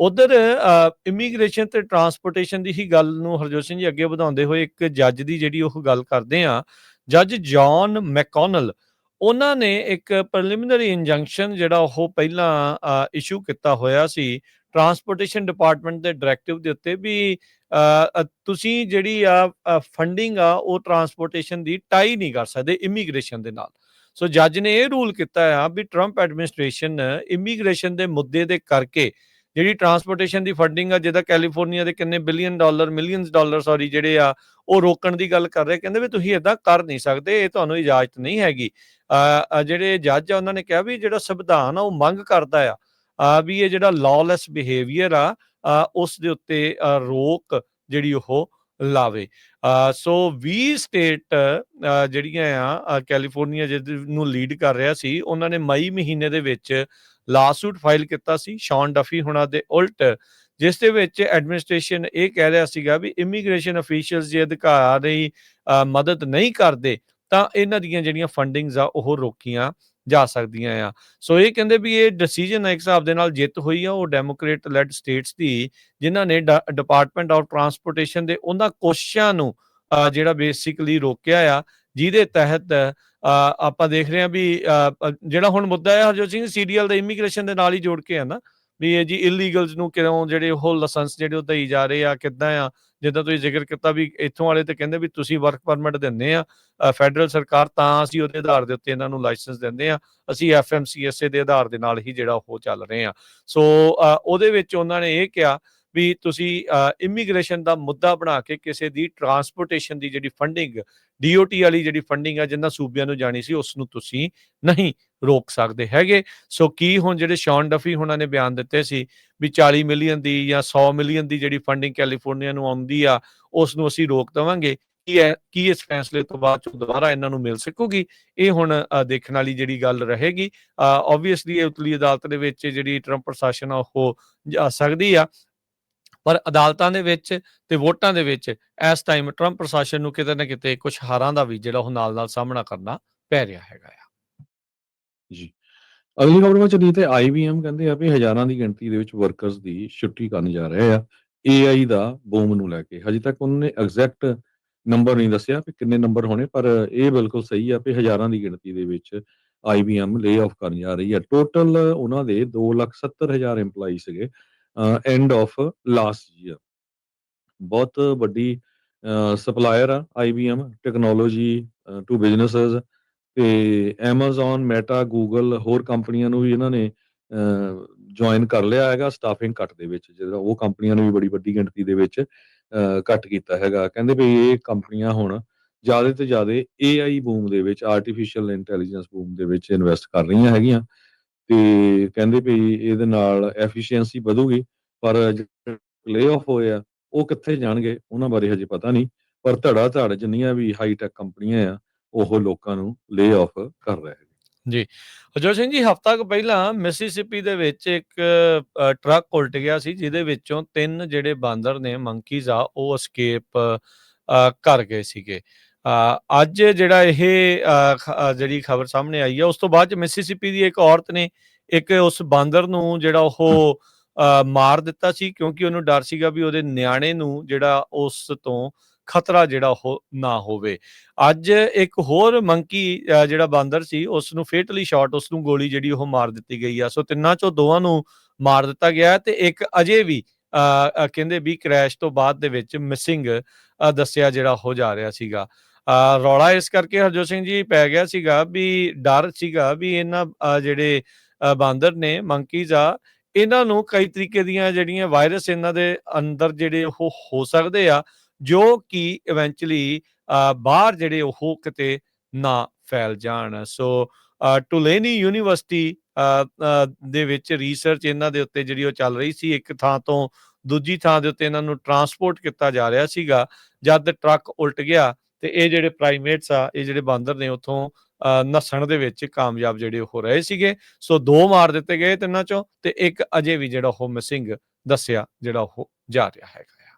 ਉਧਰ ਇਮੀਗ੍ਰੇਸ਼ਨ ਤੇ ਟਰਾਂਸਪੋਰਟੇਸ਼ਨ ਦੀ ਹੀ ਗੱਲ ਨੂੰ ਹਰਜੋਤ ਸਿੰਘ ਜੀ ਅੱਗੇ ਵਧਾਉਂਦੇ ਹੋਏ ਇੱਕ ਜੱਜ ਦੀ ਜਿਹੜੀ ਉਹ ਗੱਲ ਕਰਦੇ ਆ ਜੱਜ ਜੌਨ ਮੈਕੋਨਲ ਉਹਨਾਂ ਨੇ ਇੱਕ ਪ੍ਰੀਲਿਮਿਨਰੀ ਇੰਜੰਕਸ਼ਨ ਜਿਹੜਾ ਉਹ ਪਹਿਲਾਂ ਇਸ਼ੂ ਕੀਤਾ ਹੋਇਆ ਸੀ ਟਰਾਂਸਪੋਰਟੇਸ਼ਨ ਡਿਪਾਰਟਮੈਂਟ ਦੇ ਡਾਇਰੈਕਟਿਵ ਦੇ ਉੱਤੇ ਵੀ ਤੁਸੀਂ ਜਿਹੜੀ ਆ ਫੰਡਿੰਗ ਆ ਉਹ ਟਰਾਂਸਪੋਰਟੇਸ਼ਨ ਦੀ ਟਾਈ ਨਹੀਂ ਕਰ ਸਕਦੇ ਇਮੀਗ੍ਰੇਸ਼ਨ ਦੇ ਨਾਲ। ਸੋ ਜੱਜ ਨੇ ਇਹ ਰੂਲ ਕੀਤਾ ਆ ਵੀ ਟਰੰਪ ਐਡਮਿਨਿਸਟ੍ਰੇਸ਼ਨ ਇਮੀਗ੍ਰੇਸ਼ਨ ਦੇ ਮੁੱਦੇ ਦੇ ਕਰਕੇ ਜਿਹੜੀ ਟਰਾਂਸਪੋਰਟੇਸ਼ਨ ਦੀ ਫੰਡਿੰਗ ਆ ਜਿਹਦਾ ਕੈਲੀਫੋਰਨੀਆ ਦੇ ਕਿੰਨੇ billion dollar millions dollar sorry ਜਿਹੜੇ ਆ ਉਹ ਰੋਕਣ ਦੀ ਗੱਲ ਕਰ ਰਹੇ ਕਹਿੰਦੇ ਵੀ ਤੁਸੀਂ ਇਦਾਂ ਕਰ ਨਹੀਂ ਸਕਦੇ ਇਹ ਤੁਹਾਨੂੰ ਇਜਾਜ਼ਤ ਨਹੀਂ ਹੈਗੀ। ਜਿਹੜੇ ਜੱਜ ਆ ਉਹਨਾਂ ਨੇ ਕਿਹਾ ਵੀ ਜਿਹੜਾ ਸੰਵਿਧਾਨ ਆ ਉਹ ਮੰਗ ਕਰਦਾ ਆ ਅ, ਵੀ ਇਹ ਜਿਹੜਾ ਲਾਅਲੈਸ ਬਿਹੇਵੀਅਰ ਆ ਅ, ਉਸ ਦੇ ਉੱਤੇ ਰੋਕ ਜਿਹੜੀ ਉਹ ਲਾਵੇ। ਸੋ 20 ਸਟੇਟ ਜਿਹੜੀਆਂ ਆ ਅ, ਕੈਲੀਫੋਰਨੀਆ ਜਿਹਨੂੰ ਲੀਡ ਕਰ ਰਿਹਾ ਸੀ ਉਹਨਾਂ ਨੇ ਮਈ ਮਹੀਨੇ ਦੇ ਵਿੱਚ ਲਾਸੂਟ ਫਾਈਲ ਕੀਤਾ ਸੀ ਸ਼ੌਨ ਡਫੀ ਹੁਣਾਂ ਦੇ ਉਲਟ ਜਿਸ ਦੇ ਵਿੱਚ ਐਡਮਿਨਿਸਟ੍ਰੇਸ਼ਨ ਇਹ ਕਹਿ ਰਿਹਾ ਸੀਗਾ ਵੀ ਇਮੀਗ੍ਰੇਸ਼ਨ ਅਫੀਸ਼ੀਅਲਸ ਜੇ ਅਧਿਕਾਰ ਦੀ ਮਦਦ ਨਹੀਂ ਕਰਦੇ ਤਾਂ ਇਹਨਾਂ ਦੀਆਂ ਜਿਹੜੀਆਂ ਫੰਡਿੰਗਸ ਆ ਉਹ ਰੋਕੀਆਂ ਜਾ ਸਕਦੀਆਂ ਆ। ਸੋ ਇਹ ਕਹਿੰਦੇ ਵੀ ਇਹ ਡਿਸੀਜਨ ਇੱਕ ਹਿਸਾਬ ਦੇ ਨਾਲ ਜਿੱਤ ਹੋਈ ਆ ਉਹ ਡੈਮੋਕ੍ਰੇਟ ਲੈਡ ਸਟੇਟਸ ਦੀ ਜਿਨ੍ਹਾਂ ਨੇ ਡਿਪਾਰਟਮੈਂਟ ਆਫ ਟਰਾਂਸਪੋਰਟੇਸ਼ਨ ਦੇ ਉਹਨਾਂ ਕੋਸ਼ਿਸ਼ਾਂ ਨੂੰ ਅ, ਜਿਹੜਾ ਬੇਸਿਕਲੀ ਰੋਕਿਆ ਆ ਜਿਹਦੇ ਤਹਿਤ ਅ, ਆਪਾਂ ਦੇਖ ਰਹੇ ਹਾਂ ਵੀ ਜਿਹੜਾ ਹੁਣ ਮੁੱਦਾ ਹੈ ਹਰਜੋਤ ਸਿੰਘ ਸੀਰੀਅਲ ਦੇ ਇਮੀਗ੍ਰੇਸ਼ਨ ਦੇ ਨਾਲ ਹੀ ਜੋੜ ਕੇ ਆ ਨਾ ਵੀ ਇਹ ਜੀ ਇਲੀਗਲਸ ਨੂੰ ਕਿਉਂ ਜਿਹੜੇ ਉਹ ਲਾਇਸੈਂਸ ਜਿਹੜੇ ਉਹ ਦਈ ਜਾ ਰਹੇ ਆ ਕਿੱਦਾਂ ਆ ਜਿੱਦਾਂ ਤੁਸੀਂ ਜ਼ਿਕਰ ਕੀਤਾ ਵੀ ਇੱਥੋਂ ਵਾਲੇ ਤੇ ਕਹਿੰਦੇ ਵੀ ਤੁਸੀਂ ਵਰਕ ਪਰਮਿਟ ਦਿੰਦੇ ਆ ਫੈਡਰਲ ਸਰਕਾਰ ਤਾਂ ਅਸੀਂ ਉਹਦੇ ਆਧਾਰ ਦੇ ਉੱਤੇ ਇਹਨਾਂ ਨੂੰ ਲਾਇਸੈਂਸ ਦਿੰਦੇ ਆ ਅਸੀਂ ਐਫਐਮਸੀਐਸਏ ਦੇ ਆਧਾਰ ਦੇ ਨਾਲ ਹੀ ਜਿਹੜਾ ਉਹ ਚੱਲ ਰਹੇ ਆ। ਸੋ ਅ, ਉਹਦੇ ਵਿੱਚ ਉਹਨਾਂ ਨੇ ਇਹ ਕਿਹਾ ਵੀ ਤੁਸੀਂ ਇਮੀਗ੍ਰੇਸ਼ਨ ਦਾ ਮੁੱਦਾ ਬਣਾ ਕੇ ਕਿਸੇ ਦੀ ਟਰਾਂਸਪੋਰਟੇਸ਼ਨ ਦੀ ਜਿਹੜੀ ਫੰਡਿੰਗ ਡੀਓਟੀ ਵਾਲੀ ਜਿਹੜੀ ਫੰਡਿੰਗ ਆ, ਜਿੰਨਾ ਸੂਬਿਆਂ ਨੂੰ ਜਾਣੀ ਸੀ ਉਸ ਨੂੰ ਤੁਸੀਂ ਨਹੀਂ ਰੋਕ ਸਕਦੇ ਹੈਗੇ। ਸੋ ਕੀ ਹੁਣ ਜਿਹੜੇ ਸ਼ੌਨ ਡਫੀ ਉਹਨਾਂ ਨੇ ਬਿਆਨ ਦਿੱਤੇ ਸੀ ਵੀ 40 ਮਿਲੀਅਨ ਦੀ ਜਾਂ 100 ਮਿਲੀਅਨ ਦੀ ਜਿਹੜੀ ਫੰਡਿੰਗ ਕੈਲੀਫੋਰਨੀਆ ਨੂੰ ਆਉਂਦੀ ਆ ਉਸ ਨੂੰ ਅਸੀਂ ਰੋਕ ਦਵਾਂਗੇ। ਕੀ ਹੈ ਕੀ ਇਸ ਫੈਸਲੇ ਤੋਂ ਬਾਅਦ ਚੋਂ ਦੁਬਾਰਾ ਇਹਨਾਂ ਨੂੰ ਮਿਲ ਸਕੂਗੀ? ਇਹ ਹੁਣ ਦੇਖਣ ਵਾਲੀ ਜਿਹੜੀ ਗੱਲ ਰਹੇਗੀ। ਆਬਵੀਅਸਲੀ ਇਹ ਉਤਲੀ ਅਦਾਲਤ ਦੇ ਵਿੱਚ ਜਿਹੜੀ ਟਰੰਪ ਪ੍ਰਸ਼ਾਸਨ ਆ, ਉਹ ਜਾ ਸਕਦੀ ਆ। ਪਰ ਅਦਾਲਤਾਂ ਦੇ ਵਿੱਚ ਤੇ ਵੋਟਾਂ ਦੇ ਵਿੱਚ ਇਸ ਟਾਈਮ ਟਰੰਪ ਪ੍ਰਸ਼ਾਸਨ ਨੂੰ ਕਿਤੇ ਨਾ ਕਿਤੇ ਕੁਝ ਹਾਰਾਂ ਦਾ ਵੀ ਜਿਹੜਾ ਉਹ ਨਾਲ-ਨਾਲ ਸਾਹਮਣਾ ਕਰਨਾ ਪੈ ਰਿਹਾ ਹੈਗਾ ਆ। ਜੀ। ਅਗਲੀ ਖਬਰ ਵਿੱਚ ਚੱਲੀਏ ਤੇ ਆਈਬੀਐਮ ਕਹਿੰਦੇ ਆ ਵੀ ਹਜ਼ਾਰਾਂ ਦੀ ਗਿਣਤੀ ਦੇ ਵਿੱਚ ਵਰਕਰਸ ਦੀ ਛੁੱਟੀ ਕਰਨ ਜਾ ਰਹੇ ਆ। ਏਆਈ ਦਾ ਬੂਮ ਨੂੰ ਲੈ ਕੇ। ਹਜੇ ਤੱਕ ਉਹਨਾਂ ਨੇ ਐਗਜ਼ੈਕਟ ਨੰਬਰ ਨਹੀਂ ਦੱਸਿਆ ਕਿ ਕਿੰਨੇ ਨੰਬਰ ਹੋਣੇ, ਪਰ ਇਹ ਬਿਲਕੁਲ ਸਹੀ ਆ ਵੀ ਹਜ਼ਾਰਾਂ ਦੀ ਗਿਣਤੀ ਦੇ ਵਿੱਚ ਆਈਬੀਐਮ ਲੇ ਆਫ ਕਰਨ ਜਾ ਰਹੀ ਹੈ ਟੋਟਲ ਉਹਨਾਂ ਦੇ 270000 EMPLOYEE ਸੀਗੇ। ਐਂਡ ਆਫ ਲਾਸਟ ਈਅਰ ਬਹੁਤ ਵੱਡੀ ਸਪਲਾਇਰ ਆ ਆਈਬੀਐਮ ਟੈਕਨੋਲੋਜੀ ਟੂ ਬਿਜ਼ਨੈਸਸ ਤੇ Amazon, Meta, Google ਹੋਰ ਕੰਪਨੀਆਂ ਨੂੰ ਵੀ ਇਹਨਾਂ ਨੇ ਜੁਆਇਨ ਕਰ ਲਿਆ ਹੈਗਾ ਸਟਾਫਿੰਗ ਕੱਟ ਦੇ ਵਿੱਚ, ਜਿਹੜਾ ਉਹ ਕੰਪਨੀਆਂ ਨੂੰ ਵੀ ਬੜੀ ਵੱਡੀ ਗਿਣਤੀ ਦੇ ਵਿੱਚ ਕੱਟ ਕੀਤਾ ਹੈਗਾ। ਕਹਿੰਦੇ ਵੀ ਇਹ ਕੰਪਨੀਆਂ ਹੁਣ ਜ਼ਿਆਦਾ ਤੋਂ ਜ਼ਿਆਦਾ AI ਬੂਮ ਦੇ ਵਿੱਚ ਆਰਟੀਫੀਸ਼ੀਅਲ ਇੰਟੈਲੀਜੈਂਸ ਬੂਮ ਦੇ ਵਿੱਚ ਇਨਵੈਸਟ ਕਰ ਰਹੀਆਂ ਹੈਗੀਆਂ। ਤੇ ਕਹਿੰਦੇ ਵੀ ਇਹਦੇ ਨਾਲ ਐਫੀਸ਼ੀਐਂਸੀ ਵਧੂਗੀ, ਪਰ ਜਿਹੜੇ ਹੋਏ ਆ, ਉਹ ਕਿੱਥੇ ਜਾਣਗੇ, ਉਹਨਾਂ ਬਾਰੇ ਹਜੇ ਪਤਾ ਨਹੀਂ, ਪਰ ਧੜਾ ਧੜ ਜਿੰਨੀਆਂ ਵੀ ਹਾਈ ਟੈਕ ਕੰਪਨੀਆਂ ਆ, ਉਹ ਲੋਕਾਂ ਨੂੰ ਲੇ ਆਫ ਕਰ ਰਹੇ ਨੇ। ਹਰਜੋਤ ਸਿੰਘ ਜੀ, ਹਫ਼ਤਾ ਕੁ ਪਹਿਲਾਂ ਮਿਸਿਸਿਪੀ ਦੇ ਵਿੱਚ ਇੱਕ ਟਰੱਕ ਉਲਟ ਗਿਆ ਸੀ, ਜਿਹਦੇ ਵਿੱਚੋਂ ਤਿੰਨ ਜਿਹੜੇ ਬਾਂਦਰ ਨੇ ਮੰਕੀਜ਼ ਆ, ਉਹ escape ਕਰ ਗਏ ਸੀਗੇ। ਅੱਜ ਜਿਹੜਾ ਇਹ ਜਿਹੜੀ ਖਬਰ ਸਾਹਮਣੇ ਆਈ ਹੈ ਉਸ ਤੋਂ ਬਾਅਦ ਮਿਸਿਸਿਪੀ ਦੀ ਇੱਕ ਔਰਤ ਨੇ ਇੱਕ ਉਸ ਬਾਂਦਰ ਨੂੰ ਜਿਹੜਾ ਉਹ ਮਾਰ ਦਿੱਤਾ ਸੀ ਕਿਉਂਕਿ ਉਹਨੂੰ ਡਰ ਸੀਗਾ ਵੀ ਉਹਦੇ ਨਿਆਣੇ ਨੂੰ ਜਿਹੜਾ ਉਸ ਤੋਂ ਖਤਰਾ ਜਿਹੜਾ ਉਹ ਨਾ ਹੋਵੇ। ਅੱਜ ਇੱਕ ਹੋਰ ਮੰਕੀ ਜਿਹੜਾ ਬਾਂਦਰ ਸੀ ਉਸ ਨੂੰ ਫੇਟਲੀ ਸ਼ਾਟ ਉਸ ਨੂੰ ਗੋਲੀ ਜਿਹੜੀ ਉਹ ਮਾਰ ਦਿੱਤੀ ਗਈ ਆ। ਸੋ ਤਿੰਨਾਂ ਚੋਂ ਦੋਵਾਂ ਨੂੰ ਮਾਰ ਦਿੱਤਾ ਗਿਆ ਤੇ ਇੱਕ ਅਜੇ ਵੀ ਕਹਿੰਦੇ ਵੀ ਕ੍ਰੈਸ਼ ਤੋਂ ਬਾਅਦ ਦੇ ਵਿੱਚ ਮਿਸਿੰਗ ਦੱਸਿਆ ਜਿਹੜਾ ਹੋ ਜਾ ਰਿਹਾ ਸੀਗਾ। ਰੌਲਾ ਇਸ ਕਰਕੇ ਹਰਜੋਤ ਸਿੰਘ ਜੀ ਪੈ ਗਿਆ ਸੀਗਾ ਵੀ, ਡਰ ਸੀਗਾ ਵੀ ਇਹਨਾਂ ਜਿਹੜੇ ਬਾਂਦਰ ਨੇ ਮੰਕੀਜ਼ ਆ, ਇਹਨਾਂ ਨੂੰ ਕਈ ਤਰੀਕੇ ਦੀਆਂ ਜਿਹੜੀਆਂ ਵਾਇਰਸ ਇਹਨਾਂ ਦੇ ਅੰਦਰ ਜਿਹੜੇ ਉਹ ਹੋ ਸਕਦੇ ਆ, ਜੋ ਕਿ ਇਵੈਂਚੁਅਲੀ ਬਾਹਰ ਜਿਹੜੇ ਉਹ ਕਿਤੇ ਨਾ ਫੈਲ ਜਾਣ। ਸੋ ਟੁਲੇਨੀ ਯੂਨੀਵਰਸਿਟੀ ਦੇ ਵਿੱਚ ਰਿਸਰਚ ਇਹਨਾਂ ਦੇ ਉੱਤੇ ਜਿਹੜੀ ਉਹ ਚੱਲ ਰਹੀ ਸੀ, ਇੱਕ ਥਾਂ ਤੋਂ ਦੂਜੀ ਥਾਂ ਦੇ ਉੱਤੇ ਇਹਨਾਂ ਨੂੰ ਟਰਾਂਸਪੋਰਟ ਕੀਤਾ ਜਾ ਰਿਹਾ ਸੀਗਾ, ਜਦ ਟਰੱਕ ਉਲਟ ਗਿਆ ਤੇ ਇਹ ਜਿਹੜੇ ਪ੍ਰਾਈਮੇਟਸ ਆ ਇਹ ਜਿਹੜੇ ਬਾਂਦਰ ਨੇ ਉੱਥੋਂ ਅ, ਨੱਸਣ ਦੇ ਵਿੱਚ ਕਾਮਯਾਬ ਜਿਹੜੇ ਹੋ ਰਹੇ ਸੀਗੇ। ਸੋ ਦੋ ਮਾਰ ਦਿੱਤੇ ਗਏ ਤਿੰਨਾਂ ਚੋਂ ਤੇ ਇੱਕ ਅਜੇ ਵੀ ਜਿਹੜਾ ਉਹ ਮਿਸਿੰਗ ਦੱਸਿਆ ਜਿਹੜਾ ਉਹ ਜਾ ਰਿਹਾ ਹੈਗਾ ਆ।